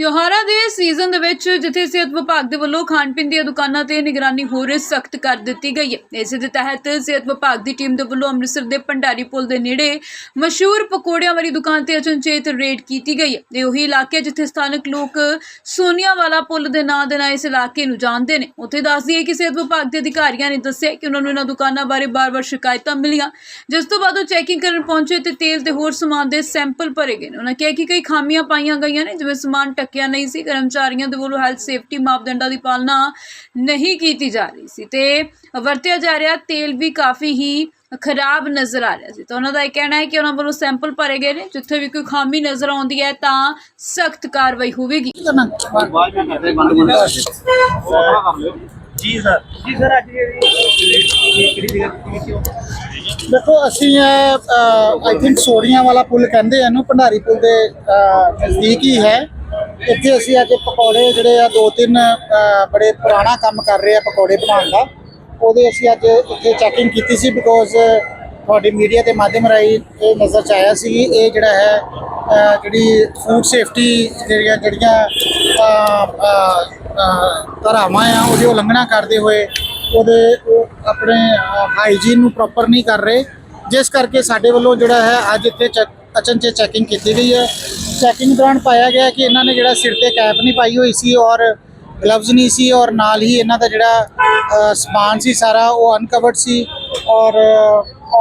ਤਿਉਹਾਰਾਂ ਦੇ ਸੀਜ਼ਨ ਦੇ ਵਿੱਚ ਜਿੱਥੇ ਸਿਹਤ ਵਿਭਾਗ ਦੇ ਵੱਲੋਂ ਖਾਣ ਪੀਣ ਦੀਆਂ ਦੁਕਾਨਾਂ ਤੇ ਨਿਗਰਾਨੀ ਹੋਰ ਸਖਤ ਕਰ ਦਿੱਤੀ ਗਈ ਹੈ। ਇਸੇ ਦੇ ਤਹਿਤ ਸਿਹਤ ਵਿਭਾਗ ਦੀ ਟੀਮ ਦੇ ਵੱਲੋਂ ਅੰਮ੍ਰਿਤਸਰ ਦੇ ਭੰਡਾਰੀ ਪੁਲ ਦੇ ਨੇੜੇ ਮਸ਼ਹੂਰ ਪਕੌੜਿਆਂ ਵਾਲੀ ਦੁਕਾਨ ਤੇ ਅਚਨਚੇਤ ਰੇਡ ਕੀਤੀ ਗਈ ਹੈ। ਇਹ ਉਹੀ ਇਲਾਕੇ ਜਿੱਥੇ ਸਥਾਨਕ ਲੋਕ ਸੋਨੀਆ ਵਾਲਾ ਪੁਲ ਦੇ ਨਾਂ ਦੇ ਨਾਲ ਇਸ ਇਲਾਕੇ ਨੂੰ ਜਾਣਦੇ ਨੇ। ਉੱਥੇ ਦੱਸਦੀ ਹੈ ਕਿ ਸਿਹਤ ਵਿਭਾਗ ਦੇ ਅਧਿਕਾਰੀਆਂ ਨੇ ਦੱਸਿਆ ਕਿ ਉਹਨਾਂ ਨੂੰ ਇਹਨਾਂ ਦੁਕਾਨਾਂ ਬਾਰੇ ਬਾਰ-ਬਾਰ ਸ਼ਿਕਾਇਤਾਂ ਮਿਲੀਆਂ। ਜਿਸ ਤੋਂ ਬਾਅਦ ਉਹ ਚੈਕਿੰਗ ਕਰਨ ਪਹੁੰਚੇ ਤੇ ਤੇਲ ਤੇ ਹੋਰ ਸਮਾਨ ਦੇ ਸੈਂਪਲ ਭਰੇ ਗਏ ਨੇ। ਉਹਨਾਂ ਕਿਹਾ ਕਿ ਕਈ ਖਾਮੀਆਂ ਪਾਈਆਂ ਗਈਆਂ ਨੇ, ਜਿਵੇਂ ਸਮਾਨ ਟੱਕਿਆ ਨਹੀਂ ਸੀ ਕਰਮਚਾਰੀਆਂ ਦੇ ਵੱਲੋਂ ਹੈਲਥ ਸੇਫਟੀ ਮਾਪਦੰਡਾਂ ਦੀ ਪਾਲਣਾ ਨਹੀਂ ਕੀਤੀ ਜਾ ਰਹੀ ਸੀ ਤੇ ਵਰਤਿਆ ਜਾ ਰਿਹਾ ਤੇਲ ਵੀ ਕਾਫੀ ਹੀ ਖਰਾਬ ਨਜ਼ਰ ਆ ਰਿਹਾ ਸੀ। ਤਾਂ ਉਹਨਾਂ ਦਾ ਇਹ ਕਹਿਣਾ ਹੈ ਕਿ ਉਹਨਾਂ ਵੱਲੋਂ ਸੈਂਪਲ ਭਰੇ ਗਏ ਨੇ ਜਿੱਥੇ ਵੀ ਕੋਈ ਖਾਮੀ ਨਜ਼ਰ ਆਉਂਦੀ ਹੈ ਤਾਂ ਸਖਤ ਕਾਰਵਾਈ ਹੋਵੇਗੀ। ਜੀ ਸਰ। ਜੀ ਸਰ ਅੱਜ ਜਿਹੜੀ ਕਿਹੜੀ ਜਗ੍ਹਾ ਦੇਖੋ ਅਸੀਂ ਆਈ ਥਿੰਕ ਸੋੜੀਆਂ ਵਾਲਾ ਪੁਲ ਕਹਿੰਦੇ ਆ ਇਹਨੂੰ ਭੰਡਾਰੀ ਪੁਲ ਦੇ ਨਜ਼ਦੀਕ ਹੀ ਹੈ। ਇੱਥੇ ਅਸੀਂ ਅੱਜ ਪਕੌੜੇ ਜਿਹੜੇ ਆ ਦੋ ਤਿੰਨ ਬੜੇ ਪੁਰਾਣਾ ਕੰਮ ਕਰ ਰਹੇ ਆ ਪਕੌੜੇ ਬਣਾਉਣ ਦਾ। ਉਹਦੇ ਅਸੀਂ ਅੱਜ ਇੱਥੇ ਚੈਕਿੰਗ ਕੀਤੀ ਸੀ ਬਿਕੋਜ਼ ਤੁਹਾਡੀ ਮੀਡੀਆ ਦੇ ਮਾਧਿਅਮ ਰਾਹੀਂ ਇਹ ਨਜ਼ਰ ਚ ਆਇਆ ਸੀ ਇਹ ਜਿਹੜਾ ਹੈ ਜਿਹੜੀ ਫੂਡ ਸੇਫਟੀ ਜਿਹੜੀਆਂ ਜਿਹੜੀਆਂ ਅਹ, ਧਾਰਾਵਾਂ ਆ ਉਹਦੀ ਉਲੰਘਣਾ ਕਰਦੇ ਹੋਏ ਉਹਦੇ ਉਹ ਆਪਣੇ ਹਾਈਜੀਨ ਨੂੰ ਪ੍ਰੋਪਰ ਨਹੀਂ ਕਰ ਰਹੇ। ਜਿਸ ਕਰਕੇ ਸਾਡੇ ਵੱਲੋਂ ਜਿਹੜਾ ਹੈ ਅੱਜ ਇੱਥੇ ਅਚਨਚੇਤ ਚੈਕਿੰਗ ਕੀਤੀ ਗਈ ਹੈ। ਚੈਕਿੰਗ ਦੌਰਾਨ ਪਾਇਆ ਗਿਆ ਕਿ ਇਹਨਾਂ ਨੇ ਜਿਹੜਾ ਸਿਰ ਤੇ ਕੈਪ ਨਹੀਂ ਪਾਈ ਹੋਈ ਸੀ ਔਰ ਗਲਵਜ਼ ਨਹੀਂ ਸੀ ਔਰ ਨਾਲ ਹੀ ਇਹਨਾਂ ਦਾ ਜਿਹੜਾ ਸਮਾਨ ਸੀ ਸਾਰਾ ਉਹ ਅਨਕਵਰਡ ਸੀ ਔਰ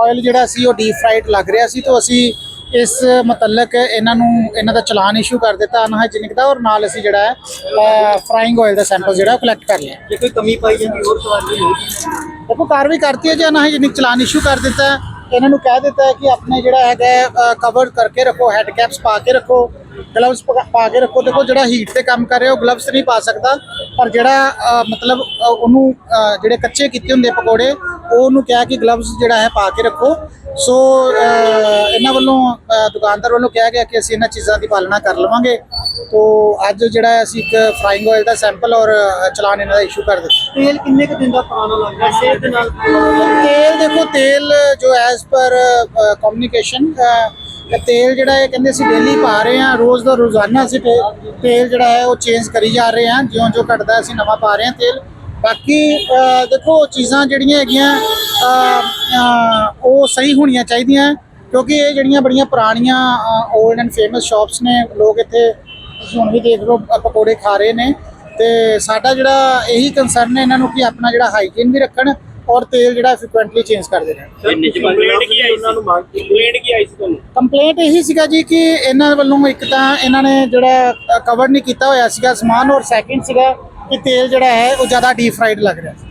ਆਇਲ ਜਿਹੜਾ ਸੀ ਉਹ ਡੀਪ ਫਰਾਈਡ ਲੱਗ ਰਿਹਾ ਸੀ ਤਾਂ ਅਸੀਂ ਇਸ ਮੁਤਲਕ ਇਹਨਾਂ ਨੂੰ ਇਹਨਾਂ ਦਾ ਚਲਾਨ ਇਸ਼ੂ ਕਰ ਦਿੱਤਾ ਅਨਹਾਈਜੀਨਿਕ ਦਾ ਔਰ ਨਾਲ ਅਸੀਂ ਜਿਹੜਾ ਹੈ ਫਰਾਈਂਗ ਆਇਲ ਦਾ ਸੈਂਪਲ ਜਿਹੜਾ ਕਲੈਕਟ ਕਰ ਲਿਆ। ਜੇ ਕੋਈ ਕਮੀ ਪਾਈ ਜਾਂਦੀ ਹੋਰ ਸਵਾਲ ਹੋਊਗੀ ਦੇਖੋ ਕਾਰਵਾਈ ਕਰਤੀ ਹੈ ਜੀ ਅਨਹਾਈਜੀਨਿਕ ਚਲਾਨ ਇਸ਼ੂ ਕਰ ਦਿੱਤਾ ਹੈ ਇਹਨਾਂ ਨੂੰ ਕਹਿ ਦਿੱਤਾ ਹੈ ਕਿ ਆਪਣੇ ਜਿਹੜਾ ਹੈਗਾ ਕਵਰ ਕਰਕੇ ਰੱਖੋ ਹੈਡ ਕੈਪਸ ਪਾ ਕੇ ਰੱਖੋ ਗਲਵਸ ਪਾ ਕੇ ਰੱਖੋ। ਦੇਖੋ ਜਿਹੜਾ ਹੀਟ ਤੇ ਕੰਮ ਕਰ ਰਿਹਾ, ਉਹ ਗਲਵਸ ਨਹੀਂ ਪਾ ਸਕਦਾ, ਪਰ ਜਿਹੜਾ ਮਤਲਬ ਉਹਨੂੰ ਜਿਹੜੇ ਕੱਚੇ ਕੀਤੇ ਹੁੰਦੇ ਪਕੌੜੇ, ਉਹ ਉਹਨੂੰ ਕਿਹਾ ਕਿ ਗਲਵਸ ਜਿਹੜਾ ਹੈ ਪਾ ਕੇ ਰੱਖੋ। ਸੋ ਇਹਨਾਂ ਵੱਲੋਂ ਦੁਕਾਨਦਾਰ ਵੱਲੋਂ ਕਿਹਾ ਗਿਆ ਕਿ ਅਸੀਂ ਇਹਨਾਂ ਚੀਜ਼ਾਂ ਦੀ ਪਾਲਣਾ ਕਰ ਲਵਾਂਗੇ। ਤੋ ਅੱਜ ਜਿਹੜਾ ਅਸੀਂ ਇੱਕ ਫਰਾਈਂਗ ਆਇਲ ਦਾ ਸੈਂਪਲ ਔਰ ਚਲਾਨ ਇਹਨਾਂ ਦਾ ਇਸ਼ੂ ਕਰ ਦਿੱਤਾ। ਤੇਲ ਕਿੰਨੇ ਕੁ ਦਿਨ ਦਾ ਪੁਰਾਣਾ ਲੱਗਦਾ ਸਿਹਤ ਦੇ ਨਾਲ ਤੇਲ ਦੇਖੋ ਤੇਲ ਜੋ ਐਸ ਪਰ ਕਮਿਊਨੀਕੇਸ਼ਨ ਤੇਲ ਜਿਹੜਾ ਹੈ ਕਹਿੰਦੇ ਅਸੀਂ ਡੇਲੀ ਪਾ ਰਹੇ ਹਾਂ। ਰੋਜ਼ ਦਾ ਰੋਜ਼ਾਨਾ ਅਸੀਂ ਤੇਲ ਜਿਹੜਾ ਹੈ ਉਹ ਚੇਂਜ ਕਰੀ ਜਾ ਰਹੇ ਹਾਂ। ਜਿਉਂ ਜਿਉਂ ਘਟਦਾ ਅਸੀਂ ਨਵਾਂ ਪਾ ਰਹੇ ਹਾਂ ਤੇਲ। ਬਾਕੀ ਦੇਖੋ ਚੀਜ਼ਾਂ ਜਿਹੜੀਆਂ ਹੈਗੀਆਂ ਉਹ ਸਹੀ ਹੋਣੀਆਂ ਚਾਹੀਦੀਆਂ ਕਿਉਂਕਿ ਇਹ ਜਿਹੜੀਆਂ ਬੜੀਆਂ ਪੁਰਾਣੀਆਂ 올ਡ ਐਂਡ ਫੇਮਸ ਸ਼ਾਪਸ ਨੇ ਲੋਕ ਇੱਥੇ ਤੁਸੀਂ ਹੁਣ ਵੀ ਦੇਖ ਲਓ ਪਕੌੜੇ ਖਾ ਰਹੇ ਨੇ ਤੇ ਸਾਡਾ ਜਿਹੜਾ ਇਹੀ ਕੰਸਰਨ ਹੈ ਇਹਨਾਂ ਨੂੰ ਕਿ ਆਪਣਾ ਜਿਹੜਾ ਹਾਈਜੀਨ ਵੀ ਰੱਖਣ ਔਰ ਤੇਲ ਜਿਹੜਾ ਫ੍ਰੀਕੁਐਂਟਲੀ ਚੇਂਜ ਕਰਦੇ ਰਹਿਣ। ਕੰਪਲੇਂਟ ਕੀ ਆਈ ਉਹਨਾਂ ਨੂੰ ਮੰਗ ਕੰਪਲੇਂਟ ਕੀ ਆਈ ਸੀ ਤੁਹਾਨੂੰ? ਕੰਪਲੇਂਟ ਇਹੀ ਸੀਗਾ ਜੀ ਕਿ ਇਹਨਾਂ ਵੱਲੋਂ ਇੱਕ ਤਾਂ ਇਹਨਾਂ ਨੇ ਜਿਹੜਾ ਕਵਰ ਨਹੀਂ ਕੀਤਾ ਹੋਇਆ ਸੀਗਾ ਸਮਾਨ ਔਰ ਸੈਕਿੰਡ ਸੀਗਾ ਕਿ ਤੇਲ ਜਿਹੜਾ ਹੈ ਉਹ ਜ਼ਿਆਦਾ ਡੀਪ ਫਰਾਈਡ ਲੱਗ ਰਿਹਾ ਸੀ।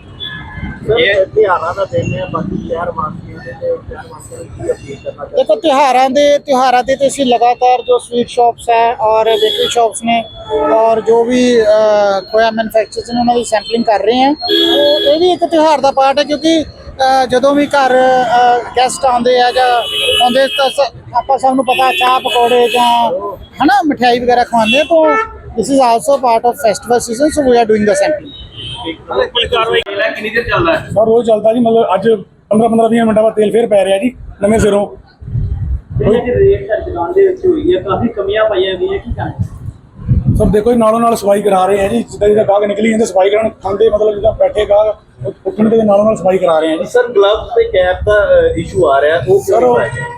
ਇਹ ਤਿਹਾਰਾਂ ਦਾ ਦਿਨ ਹੈ ਬਾਕੀ ਸ਼ਹਿਰ ਵਾਸੀਆਂ ਦੇ ਤੇ ਸ਼ਹਿਰ ਵਾਸੀਆਂ ਨੂੰ ਕੀ ਅਪੀਲ ਕਰਨਾ ਚਾਹੁੰਦੇ? ਦੇਖੋ ਤਿਉਹਾਰਾਂ ਦੇ ਤਿਉਹਾਰਾਂ ਤੇ ਤੇ ਅਸੀਂ ਲਗਾਤਾਰ ਜੋ ਸਵੀਟ ਸ਼ਾਪਸ ਹੈ ਔਰ ਬੇਕਰੀ ਸ਼ਾਪਸ ਨੇ ਔਰ ਜੋ ਵੀ ਖੋਇਆ ਮੈਨੂਫੈਕਚਰਰਸ ਨੇ ਉਹਨਾਂ ਦੀ ਸੈਂਪਲਿੰਗ ਕਰ ਰਹੇ ਹਾਂ। ਇਹ ਵੀ ਇੱਕ ਤਿਉਹਾਰ ਦਾ ਪਾਰਟ ਹੈ ਕਿਉਂਕਿ ਜਦੋਂ ਵੀ ਘਰ ਗੈਸਟ ਆਉਂਦੇ ਆ ਜਾਂ ਆਉਂਦੇ ਤਾਂ ਆਪਾਂ ਸਭ ਨੂੰ ਪਤਾ ਚਾਹ ਪਕੌੜੇ ਜਾਂ ਹਨਾ ਮਠਿਆਈ ਵਗੈਰਾ ਖਵਾਉਂਦੇ ਆ ਤਾਂ this is also part of festival season so we are doing the sampling ਕੀ ਕਾਰਵਾਈ ਹੈ। ਕਿੰਨੀ ਦੇਰ ਚੱਲਦਾ ਹੈ? ਸਰ ਰੋਜ਼ ਚੱਲਦਾ ਜੀ ਮਤਲਬ ਅੱਜ 15 15 20 ਮਿੰਟਾਂ ਬਾਅਦ ਤੇਲ ਫੇਰ ਪੈ ਰਿਹਾ ਜੀ ਨਵੇਂ ਸਿਰੋਂ। ਜਿਹੜੀ ਜੀ ਰੇਟ ਦਾ ਦੁਕਾਨ ਦੇ ਵਿੱਚ ਹੋਈ ਹੈ ਕਾਫੀ ਕਮੀਆਂ ਪਾਈਆਂ ਗਈਆਂ ਕੀ ਕਹਾਂ ਸਰ ਦੇਖੋ ਜੀ ਨਾਲੋਂ ਨਾਲ ਸਫ਼ਾਈ ਕਰਾ ਰਹੇ ਆ ਜੀ ਜਿੱਦਾਂ ਜਿੱਦਾਂ ਗਾਹਕ ਨਿਕਲੀ ਜਾਂਦੇ ਸਫ਼ਾਈ ਕਰਨ ਖਾਂਦੇ ਮਤਲਬ ਜਿੱਦਾਂ ਬੈਠੇ ਗਾਹਕ ਉੱਠਣ ਦੇ ਨਾਲੋਂ ਨਾਲ ਸਫ਼ਾਈ ਕਰਾ ਰਹੇ ਆ ਜੀ। ਸਰ ਗਲਵਸ ਤੇ ਕੈਪ ਦਾ ਇਸ਼ੂ ਆ ਰਿਹਾ ਉਹ ਸਰ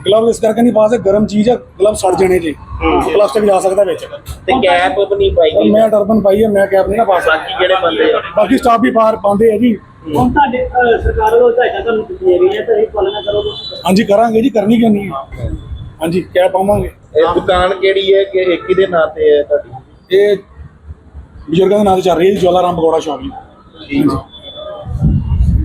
ਗਲਵ ਇਸ ਕਰਕੇ ਨਹੀਂ ਪਾ ਸਕਦੇ ਗਰਮ ਚੀਜ਼ ਆ ਗਲਵ ਸੜ ਜਾਣੇ ਜੀ। ਪਲਾਸਟਿਕ ਜਾ ਸਕਦਾ ਵਿੱਚ। ਤੇ ਕੈਪ ਵੀ ਨਹੀਂ ਪਾਈ ਮੈਂ ਟਰਬਨ ਪਾਈ ਹੈ ਮੈਂ ਕੈਪ ਨਹੀਂ ਨਾ ਪਾ ਸਕਦਾ। ਬਾਕੀ ਜਿਹੜੇ ਬੰਦੇ ਆ? ਬਾਕੀ ਸਟਾਫ ਵੀ ਪਾਰ ਪਾਉਂਦੇ ਆ ਜੀ। ਹੁਣ ਤੁਹਾਡੇ ਸਰਕਾਰ ਵੱਲੋਂ ਹਦਾਇਤਾਂ ਤੁਹਾਨੂੰ ਦਿੱਤੀਆਂ ਗਈਆਂ ਤਾਂ ਇਹ ਪਾਲਣਾ ਕਰੋਗੇ ਹਾਂਜੀ ਕਰਾਂਗੇ ਜੀ ਕਰਨੀ ਕਿਉਂ ਨਹੀਂ ਹੈ? ਹਾਂਜੀ ਕੈਪ ਪਾਵਾਂਗੇ। ਇਹ ਦੁਕਾਨ ਕਿਹੜੀ ਹੈ ਕਿ ਇੱਕ ਹੀ ਦੇ ਨਾਂ ਤੇ ਹੈ ਤੁਹਾਡੀ? ਇਹ ਬਜ਼ੁਰਗਾਂ ਦੇ ਨਾਂ ਤੇ ਚੱਲ ਰਹੀ ਹੈ ਜੀ ਜਵਾਲਾ ਰਾਮ ਪਕੌੜਾ ਸ਼ਾਪ ਜੀ। ਠੀਕ